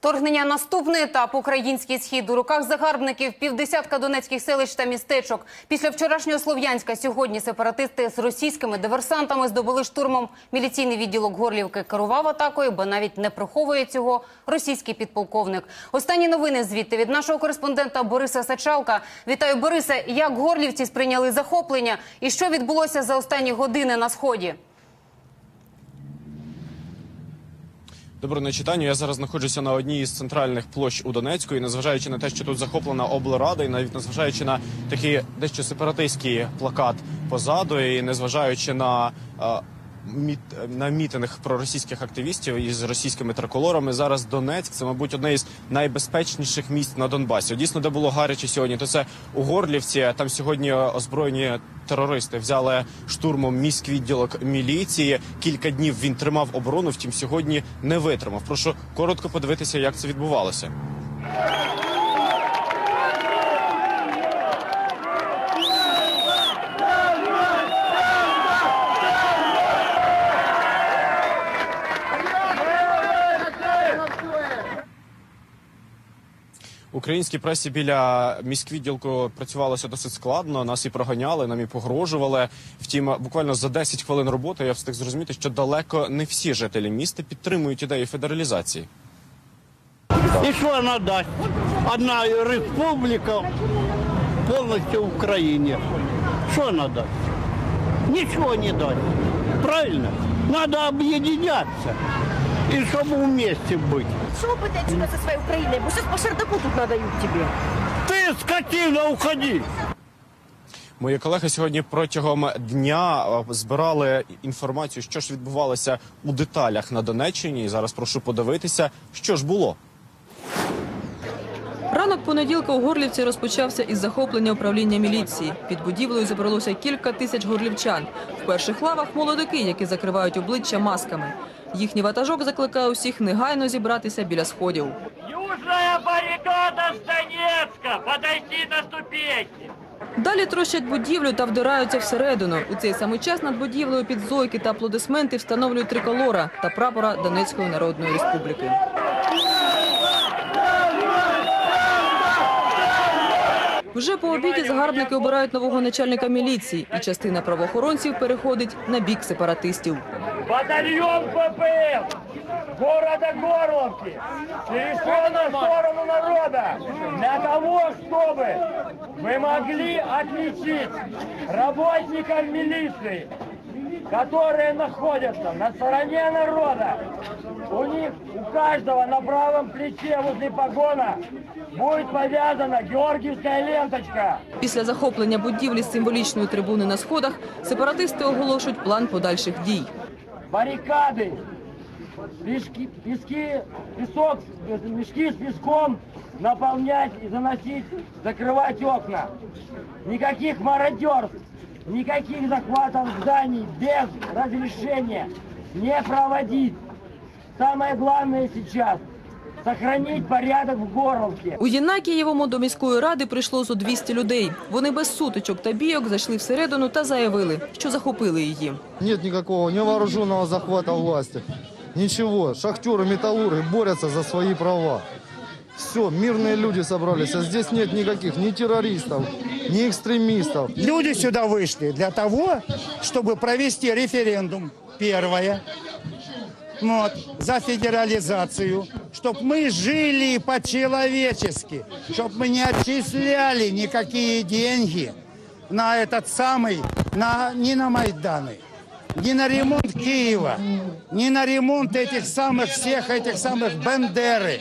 Вторгнення наступний етап український схід у руках загарбників півдесятка донецьких селищ та містечок. Після вчорашнього Слов'янська сьогодні сепаратисти з російськими диверсантами здобули штурмом міліційний відділок Горлівки. Керував атакою, бо навіть не приховує цього російський підполковник. Останні новини звідти від нашого кореспондента Бориса Сачалка. Вітаю, Борисе. Як горлівці сприйняли захоплення і що відбулося за останні години на сході? Доброго читання. Я зараз знаходжуся на одній із центральних площ у Донецьку, і незважаючи на те, що тут захоплена облрада, і навіть незважаючи на такий дещо сепаратистський плакат позаду, і незважаючи на е, на мітинг проросійських активістів із російськими триколорами, зараз Донецьк це, мабуть, одне із найбезпечніших місць на Донбасі. Дійсно, де було гаряче сьогодні, то це у Горлівці. Там сьогодні озброєні терористи взяли штурмом міськвідділок міліції. Кілька днів він тримав оборону, втім сьогодні не витримав. Прошу коротко подивитися, як це відбувалося. Українській пресі біля міськвідділку працювалося досить складно. Нас і проганяли, нам і погрожували. Втім, буквально за 10 хвилин роботи я встиг зрозуміти, що далеко не всі жителі міста підтримують ідею федералізації. И что она даст? Одна республика полностью Украине. Что она даст? Ничего не даст. Правильно? Надо объединяться И чтобы вместе быть. Шел бы ты отсюда со своей Украиной, бо сейчас по шардаку тут надают тебе. Ты, скотина, уходи! Мої колеги сьогодні протягом дня е, збирали інформацію, що ж відбувалося у деталях на Донеччині. І зараз прошу подивитися, що ж було. Ранок понеділка у Горлівці розпочався із захоплення управління міліції. Під будівлею зібралося кілька тисяч горлівчан. В перших лавах молодики, які закривають обличчя масками. Їхній ватажок закликає усіх негайно зібратися біля сходів. Южная баррикада с Донецка! Подойти на ступеньки! Далі трощать будівлю та вдираються всередину. У цей самий час над будівлею під зойки та аплодисменти встановлюють триколора та прапора Донецької Народної Республіки. Вже по обіді загарбники обирають нового начальника міліції, і частина правоохоронців переходить на бік сепаратистів. Батальйон ППЛ города Горловки перешел на сторону народа? Для того, чтобы вы могли отличить работников милиции, которые находятся на стороне народа. У них, у каждого на правом плече возле погона будет повязана георгиевская ленточка. Після захоплення будівлі з символічної трибуни на сходах сепаратисти оголошують план подальших дій. баррикады, пешки, пески, песок, э, мешки с песком наполнять и заносить, закрывать окна. Никаких мародерств, никаких захватов зданий без разрешения не проводить. Самое главное сейчас – сохранить порядок в Горловке. У Єнакієвому до міської ради прийшло зо 200 людей. Вони без сутичок та бійок зайшли всередину та заявили, що захопили її. Нет никакого невооруженного захвата власти. Ничего. Шахтеры, металлурги борются за свои права. Все, мирные люди собрались. А здесь нет никаких ни террористов, ни экстремистов. Люди сюда вышли для того, чтобы провести референдум. Первое. Вот, за федерализацию. Чтобы мы жили по-человечески. Чтобы мы не отчисляли никакие деньги на этот самый, на, не на Майданы, не на ремонт Киева, не на ремонт этих самых, всех этих самых Бендеры,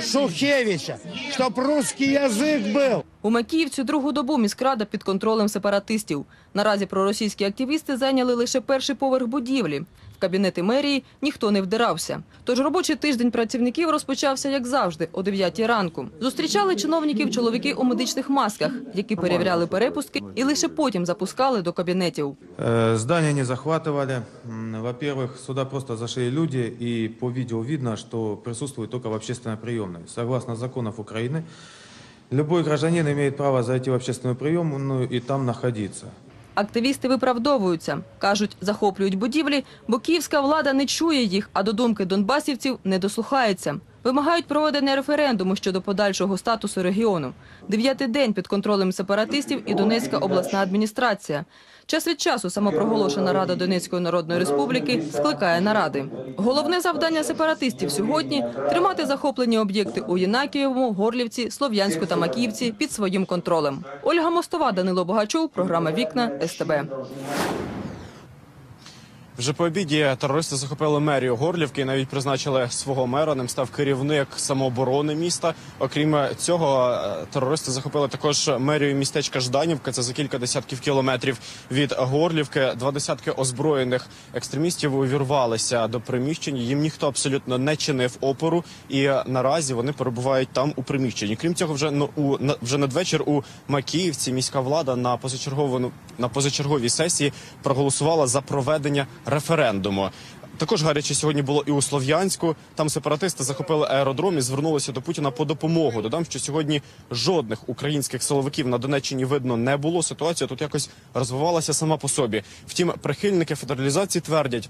Шухевича. Чтобы русский язык был. У Макіївці другу добу міськрада під контролем сепаратистів. Наразі проросійські активісти зайняли лише перший поверх будівлі. В кабінети мерії ніхто не вдирався. Тож робочий тиждень працівників розпочався, як завжди, о 9 ранку. Зустрічали чиновників чоловіки у медичних масках, які перевіряли перепустки і лише потім запускали до кабінетів. Э, Здание не захватывали. М, Во-первых, сюда просто зашли люди, и по видео видно, что присутствуют только в общественной приемной. Согласно законов Украины, любой гражданин имеет право зайти в общественную приемную и там находиться. Активісти виправдовуються. Кажуть, захоплюють будівлі, бо київська влада не чує їх, а до думки донбасівців не дослухається. Вимагають проведення референдуму щодо подальшого статусу регіону. Дев'ятий день під контролем сепаратистів і Донецька обласна адміністрація. Час від часу самопроголошена Рада Донецької Народної Республіки скликає наради. Головне завдання сепаратистів сьогодні тримати захоплені об'єкти у Єнакієвому, Горлівці, Слов'янську та Макіївці під своїм контролем. Ольга Мостова, Данило Богачов, програма Вікна СТБ. Вже по обіді терористи захопили мерію Горлівки і навіть призначили свого мера. Ним став керівник самооборони міста. Окрім цього, е, терористи захопили також мерію містечка Жданівка. Це за кілька десятків кілометрів від Горлівки. Два десятки озброєних екстремістів увірвалися до приміщень. Їм ніхто абсолютно не чинив опору, і наразі вони перебувають там у приміщенні. Крім цього, вже ну у на вже надвечір у Макіївці міська влада на позачергову на позачерговій сесії проголосувала за проведення референдуму. Також гаряче сьогодні було і у Слов'янську. Там сепаратисти захопили аеродром і звернулися до Путіна по допомогу. Додам, що сьогодні жодних українських силовиків на Донеччині видно не було. Ситуація тут якось розвивалася сама по собі. Втім, прихильники федералізації твердять.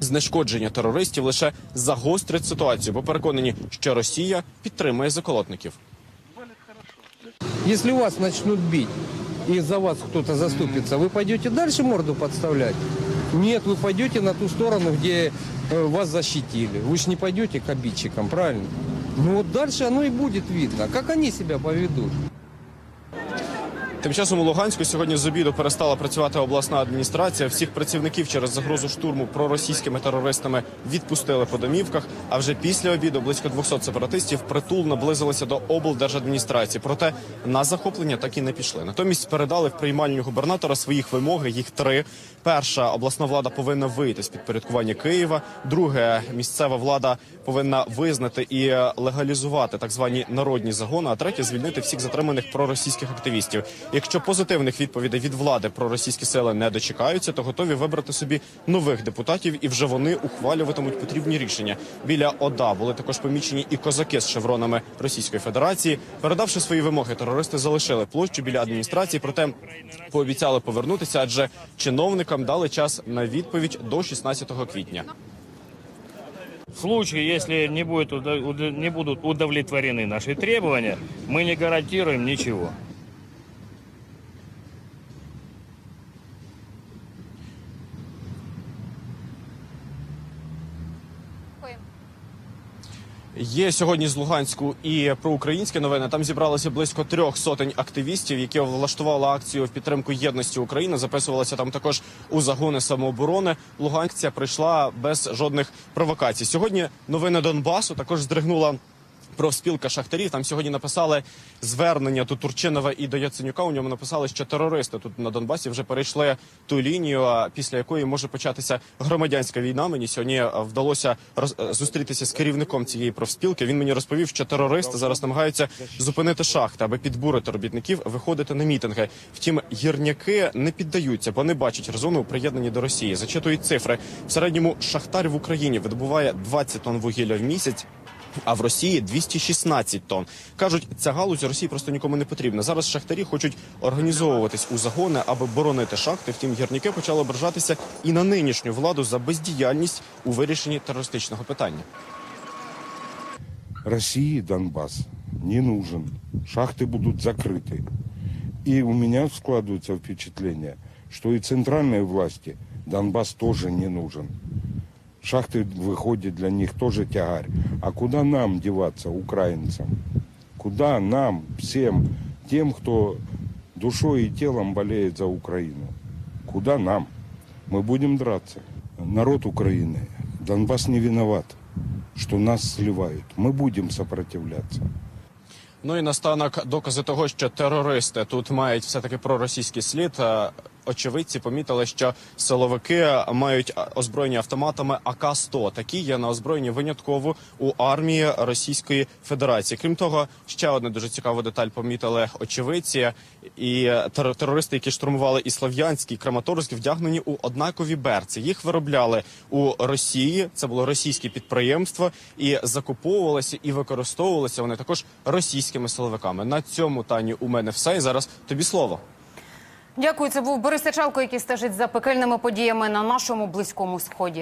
Знешкодження терористів лише загострить ситуацію, бо переконані, що Росія підтримує заколотників. Если вас начнут бить и за вас кто-то заступится, вы пойдете дальше морду подставлять? Нет, вы пойдете на ту сторону, где э, вас защитили. Вы же не пойдете к обидчикам, правильно? Ну вот дальше оно и будет видно, как они себя поведут. Тим часом у Луганську сьогодні з обіду перестала працювати обласна адміністрація. Всіх працівників через загрозу штурму проросійськими терористами відпустили по домівках. А вже після обіду близько 200 сепаратистів притул наблизилися до облдержадміністрації. Проте на захоплення так і не пішли. Натомість передали в приймальню губернатора своїх вимоги. Їх три. Перша обласна влада повинна вийти з підпорядкування Києва. Друге, місцева влада повинна визнати і легалізувати так звані народні загони. А третє звільнити всіх затриманих проросійських активістів. Якщо позитивних відповідей від влади про російські сили не дочекаються, то готові вибрати собі нових депутатів, і вже вони ухвалюватимуть потрібні рішення. Біля ОДА були також помічені і козаки з шевронами Російської Федерації. Передавши свої вимоги, терористи залишили площу біля адміністрації, проте пообіцяли повернутися, адже чиновникам дали час на відповідь до 16 квітня. В случае, если не, будет, не будут удовлетворены наши требования, мы не гарантируем ничего. Є сьогодні з Луганську і проукраїнські новини. Там зібралося близько трьох сотень активістів, які влаштували акцію в підтримку єдності України. Записувалися там також у загони самооборони. Луганськця прийшла без жодних провокацій. Сьогодні новини Донбасу також здригнула. Профспілка шахтарів там сьогодні написали звернення до Турчинова і до Яценюка. У ньому написали, що терористи тут на Донбасі вже перейшли ту лінію, після якої може початися громадянська війна. Мені сьогодні е, вдалося роз- е, зустрітися з керівником цієї профспілки. Він мені розповів, що терористи зараз намагаються зупинити шахти, аби підбурити робітників виходити на мітинги. Втім, гірняки не піддаються, бо не бачать резону у приєднанні до Росії. Зачитують цифри в середньому шахтар в Україні видобуває 20 тонн вугілля в місяць А в Росії 216 тонн. Кажуть, ця галузь Росії просто нікому не потрібна. Зараз шахтарі хочуть організовуватись у загони, аби боронити шахти. Втім, гірники почали ображатися і на нинішню владу за бездіяльність у вирішенні терористичного питання. России Донбасс не нужен. Шахты будут закрыты. И у меня складывается впечатление, что и центральной власти Донбасс тоже не нужен. Шахты выходят для них тоже тягарь. А куда нам деваться, украинцам? Куда нам, всем, тем, кто душой и телом болеет за Украину? Куда нам? Мы будем драться. Народ Украины, Донбасс не виноват, что нас сливают. Мы будем сопротивляться. Ну і настанок докази того, що терористи тут мають все таки проросійський слід. Очевидці помітили, що силовики мають озброєні автоматами АК-100. Такі є на озброєнні винятково у армії Російської Федерації. Крім того, ще одну дуже цікаву деталь помітили очевидці. І терористи, які штурмували і Слов'янський, і Краматорськ, вдягнені у однакові берці. Їх виробляли у Росії. Це було російське підприємство, і закуповувалися і використовувалися вони також російськими силовиками. На цьому Тані у мене все. І зараз тобі слово. Дякую. Це був Борис Сачалко, який стежить за пекельними подіями на нашому близькому сході.